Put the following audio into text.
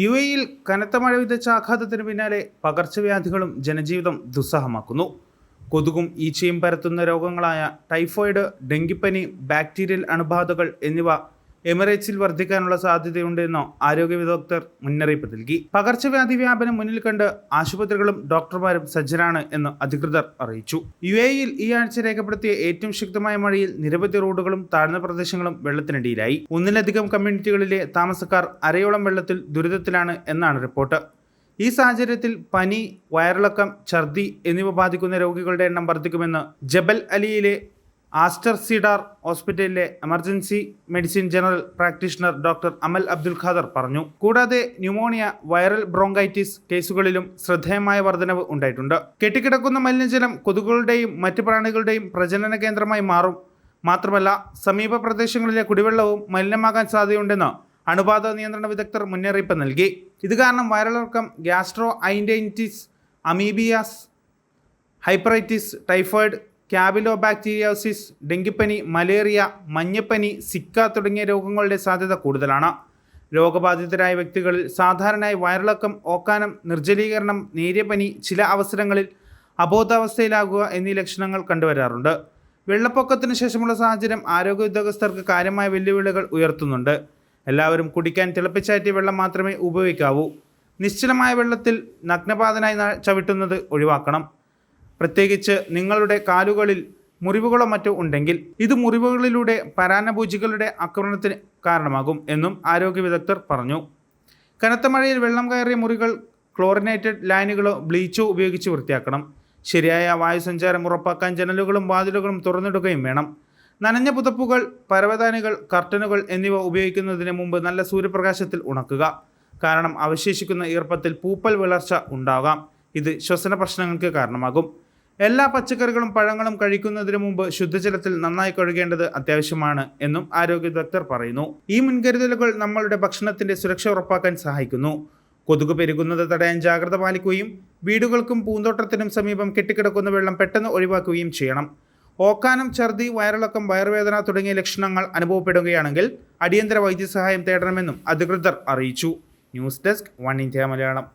U എയിൽ കനത്ത മഴ വിതച്ച ആഘാതത്തിന് പിന്നാലെ പകർച്ചവ്യാധികളും ജനജീവിതം ദുസ്സഹമാക്കുന്നു. കൊതുകും ഈച്ചയും പരത്തുന്ന രോഗങ്ങളായ ടൈഫോയിഡ് ഡെങ്കിപ്പനി ബാക്ടീരിയൽ അണുബാധകൾ എന്നിവ എമിറേറ്റ്സിൽ വർദ്ധിക്കാനുള്ള സാധ്യതയുണ്ടെന്നോ ആരോഗ്യ വിദഗ്ധർ മുന്നറിയിപ്പ് നൽകി. പകർച്ചവ്യാധി വ്യാപനം മുന്നിൽ കണ്ട് ആശുപത്രികളും ഡോക്ടർമാരും സജ്ജരാണ് എന്ന് അധികൃതർ അറിയിച്ചു. യു എയിൽ ഈ ആഴ്ച രേഖപ്പെടുത്തിയ ഏറ്റവും ശക്തമായ മഴയിൽ നിരവധി റോഡുകളും താഴ്ന്ന പ്രദേശങ്ങളും വെള്ളത്തിനടിയിലായി. ഒന്നിലധികം കമ്മ്യൂണിറ്റികളിലെ താമസക്കാർ അരയോളം വെള്ളത്തിൽ ദുരിതത്തിലാണ് എന്നാണ് റിപ്പോർട്ട്. ഈ സാഹചര്യത്തിൽ പനി വയറിളക്കം ഛർദി എന്നിവ ബാധിക്കുന്ന രോഗികളുടെ എണ്ണം വർദ്ധിക്കുമെന്ന് ജബൽ അലിയിലെ ആസ്റ്റർ സിഡാർ ഹോസ്പിറ്റലിലെ emergency medicine general practitioner doctor Amal Abdul Khader പറഞ്ഞു. കൂടാതെ ന്യൂമോണിയ വൈറൽ ബ്രോങ്കൈറ്റിസ് കേസുകളിലും ശ്രദ്ധേയമായ വർധനവ് ഉണ്ടായിട്ടുണ്ട്. കെട്ടിക്കിടക്കുന്ന മലിനജലം കൊതുകുകളുടെയും മറ്റു പ്രാണികളുടെയും പ്രജനന കേന്ദ്രമായി മാറും. മാത്രമല്ല സമീപ പ്രദേശങ്ങളിലെ കുടിവെള്ളവും മലിനമാകാൻ സാധ്യതയുണ്ടെന്ന് അണുബാധ നിയന്ത്രണ വിദഗ്ധർ മുന്നറിയിപ്പ് നൽകി. ഇത് കാരണം വയറിളക്കം ഗ്യാസ്ട്രോ ഐൻഡൈറ്റിസ് അമീബിയാസ് ഹൈപ്പറൈറ്റിസ് ടൈഫോയിഡ് ക്യാബിലോ ബാക്ടീരിയോസിസ് ഡെങ്കിപ്പനി മലേറിയ മഞ്ഞപ്പനി സിക്ക തുടങ്ങിയ രോഗങ്ങളുടെ സാധ്യത കൂടുതലാണ്. രോഗബാധിതരായ വ്യക്തികളിൽ സാധാരണയായി വയറിളക്കം ഓക്കാനം നിർജലീകരണം നേരിയപ്പനി ചില അവസരങ്ങളിൽ അബോധാവസ്ഥയിലാകുക എന്നീ ലക്ഷണങ്ങൾ കണ്ടുവരാറുണ്ട്. വെള്ളപ്പൊക്കത്തിന് ശേഷമുള്ള സാഹചര്യം ആരോഗ്യ ഉദ്യോഗസ്ഥർക്ക് കാര്യമായ വെല്ലുവിളികൾ ഉയർത്തുന്നുണ്ട്. എല്ലാവരും കുടിക്കാൻ തിളപ്പിച്ചാറ്റിയ വെള്ളം മാത്രമേ ഉപയോഗിക്കാവൂ. നിശ്ചലമായ വെള്ളത്തിൽ നഗ്നപാതനായി ചവിട്ടുന്നത് ഒഴിവാക്കണം. പ്രത്യേകിച്ച് നിങ്ങളുടെ കാലുകളിൽ മുറിവുകളോ മറ്റോ ഉണ്ടെങ്കിൽ ഇത് മുറിവുകളിലൂടെ പരാന്നഭൂജികളുടെ ആക്രമണത്തിന് കാരണമാകും എന്നും ആരോഗ്യ വിദഗ്ധർ പറഞ്ഞു. കനത്ത മഴയിൽ വെള്ളം കയറിയ മുറികൾ ക്ലോറിനേറ്റഡ് ലൈനുകളോ ബ്ലീച്ചോ ഉപയോഗിച്ച് വൃത്തിയാക്കണം. ശരിയായ വായുസഞ്ചാരം ഉറപ്പാക്കാൻ ജനലുകളും വാതിലുകളും തുറന്നിടുകയും വേണം. നനഞ്ഞ പുതപ്പുകൾ പരവതാനികൾ കർട്ടനുകൾ എന്നിവ ഉപയോഗിക്കുന്നതിന് മുമ്പ് നല്ല സൂര്യപ്രകാശത്തിൽ ഉണക്കുക. കാരണം അവശേഷിക്കുന്ന ഈർപ്പത്തിൽ പൂപ്പൽ വിളർച്ച ഉണ്ടാകാം. ഇത് ശ്വസന പ്രശ്നങ്ങൾക്ക് കാരണമാകും. എല്ലാ പച്ചക്കറികളും പഴങ്ങളും കഴിക്കുന്നതിന് മുമ്പ് ശുദ്ധജലത്തിൽ നന്നായി കഴുകേണ്ടത് അത്യാവശ്യമാണ് എന്നും ആരോഗ്യ വിദഗ്ധർ പറയുന്നു. ഈ മുൻകരുതലുകൾ നമ്മളുടെ ഭക്ഷണത്തിന്റെ സുരക്ഷ ഉറപ്പാക്കാൻ സഹായിക്കുന്നു. കൊതുക് പെരുകുന്നത് തടയാൻ ജാഗ്രത പാലിക്കുകയും വീടുകൾക്കും പൂന്തോട്ടത്തിനും സമീപം കെട്ടിക്കിടക്കുന്ന വെള്ളം പെട്ടെന്ന് ഒഴിവാക്കുകയും ചെയ്യണം. ഓക്കാനം ഛർദി വയറിളക്കം വയറുവേദന തുടങ്ങിയ ലക്ഷണങ്ങൾ അനുഭവപ്പെടുകയാണെങ്കിൽ അടിയന്തര വൈദ്യസഹായം തേടണമെന്നും അധികൃതർ അറിയിച്ചു. News desk one India Malayalam.